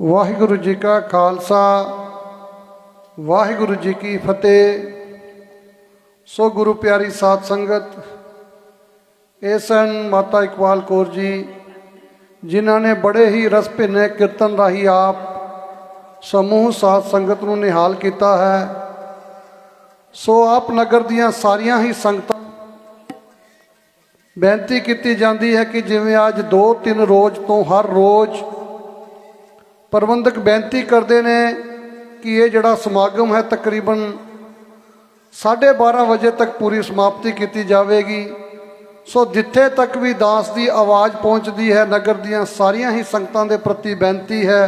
ਵਾਹਿਗੁਰੂ ਜੀ ਕਾ ਖਾਲਸਾ, ਵਾਹਿਗੁਰੂ ਜੀ ਕੀ ਫਤਿਹ। ਸੋ ਗੁਰੂ ਪਿਆਰੀ ਸਾਧ ਸੰਗਤ, ਇਹ ਸਨ ਮਾਤਾ ਇਕਬਾਲ ਕੌਰ ਜੀ, ਜਿਨ੍ਹਾਂ ਨੇ ਬੜੇ ਹੀ ਰਸ ਭਿੰਨੇ ਕੀਰਤਨ ਰਾਹੀਂ ਆਪ ਸਮੂਹ ਸਾਧ ਸੰਗਤ ਨੂੰ ਨਿਹਾਲ ਕੀਤਾ ਹੈ। ਸੋ ਆਪ ਨਗਰ ਦੀਆਂ ਸਾਰੀਆਂ ਹੀ ਸੰਗਤਾਂ, ਬੇਨਤੀ ਕੀਤੀ ਜਾਂਦੀ ਹੈ ਕਿ ਜਿਵੇਂ ਅੱਜ 2-3 ਰੋਜ਼ ਤੋਂ ਹਰ ਰੋਜ਼ ਪ੍ਰਬੰਧਕ ਬੇਨਤੀ ਕਰਦੇ ਨੇ ਕਿ ਇਹ ਜਿਹੜਾ ਸਮਾਗਮ ਹੈ ਤਕਰੀਬਨ 12:30 ਵਜੇ ਤੱਕ ਪੂਰੀ ਸਮਾਪਤੀ ਕੀਤੀ ਜਾਵੇਗੀ। ਸੋ ਜਿੱਥੇ ਤੱਕ ਵੀ ਦਾਸ ਦੀ ਆਵਾਜ਼ ਪਹੁੰਚਦੀ ਹੈ, ਨਗਰ ਦੀਆਂ ਸਾਰੀਆਂ ਹੀ ਸੰਗਤਾਂ ਦੇ ਪ੍ਰਤੀ ਬੇਨਤੀ ਹੈ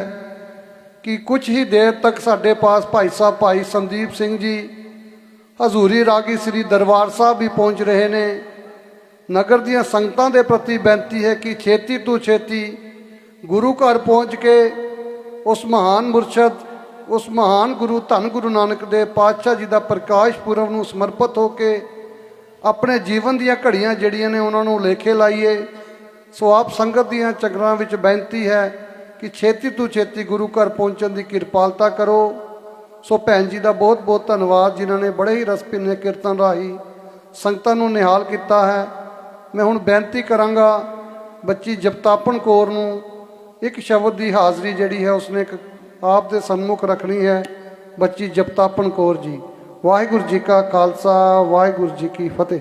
ਕਿ ਕੁਝ ਹੀ ਦੇਰ ਤੱਕ ਸਾਡੇ ਪਾਸ ਭਾਈ ਸਾਹਿਬ, ਭਾਈ ਸੰਦੀਪ ਸਿੰਘ ਜੀ, ਹਜ਼ੂਰੀ ਰਾਗੀ ਸ੍ਰੀ ਦਰਬਾਰ ਸਾਹਿਬ ਵੀ ਪਹੁੰਚ ਰਹੇ ਨੇ। ਨਗਰ ਦੀਆਂ ਸੰਗਤਾਂ ਦੇ ਪ੍ਰਤੀ ਬੇਨਤੀ ਹੈ ਕਿ ਛੇਤੀ ਤੋਂ ਛੇਤੀ ਗੁਰੂ ਘਰ ਪਹੁੰਚ ਕੇ ਉਸ ਮਹਾਨ ਮੁਰਸ਼ਦ, ਉਸ ਮਹਾਨ ਗੁਰੂ ਧੰਨ ਗੁਰੂ ਨਾਨਕ ਦੇ ਪਾਤਸ਼ਾਹ ਜੀ ਦਾ ਪ੍ਰਕਾਸ਼ ਪੁਰਬ ਨੂੰ ਸਮਰਪਿਤ ਹੋ ਕੇ ਆਪਣੇ ਜੀਵਨ ਦੀਆਂ ਘੜੀਆਂ ਜਿਹੜੀਆਂ ਨੇ ਉਹਨਾਂ ਨੂੰ ਲੇਖੇ ਲਾਈਏ। ਸੋ ਆਪ ਸੰਗਤ ਦੀਆਂ ਚਗਰਾਂ ਵਿੱਚ ਬੇਨਤੀ ਹੈ ਕਿ ਛੇਤੀ ਤੋਂ ਛੇਤੀ ਗੁਰੂ ਘਰ ਪਹੁੰਚਣ ਦੀ ਕਿਰਪਾਲਤਾ ਕਰੋ। ਸੋ ਭੈਣ ਜੀ ਦਾ ਬਹੁਤ ਬਹੁਤ ਧੰਨਵਾਦ, ਜਿਨ੍ਹਾਂ ਨੇ ਬੜੇ ਹੀ ਰਸ ਭਿੰਨੇ ਕੀਰਤਨ ਰਾਹੀਂ ਸੰਗਤਾਂ ਨੂੰ ਨਿਹਾਲ ਕੀਤਾ ਹੈ। ਮੈਂ ਹੁਣ ਬੇਨਤੀ ਕਰਾਂਗਾ ਬੱਚੀ ਜਪਤਾਪਨ ਕੌਰ ਨੂੰ ਇੱਕ ਸ਼ਬਦ ਦੀ ਹਾਜ਼ਰੀ ਜਿਹੜੀ ਹੈ ਉਸਨੇ ਇੱਕ ਆਪ ਦੇ ਸਨਮੁਖ ਰੱਖਣੀ ਹੈ, ਬੱਚੀ ਜਪਤਾਪਨ ਕੌਰ ਜੀ। ਵਾਹਿਗੁਰੂ ਜੀ ਕਾ ਖਾਲਸਾ, ਵਾਹਿਗੁਰੂ ਜੀ ਕੀ ਫਤਿਹ।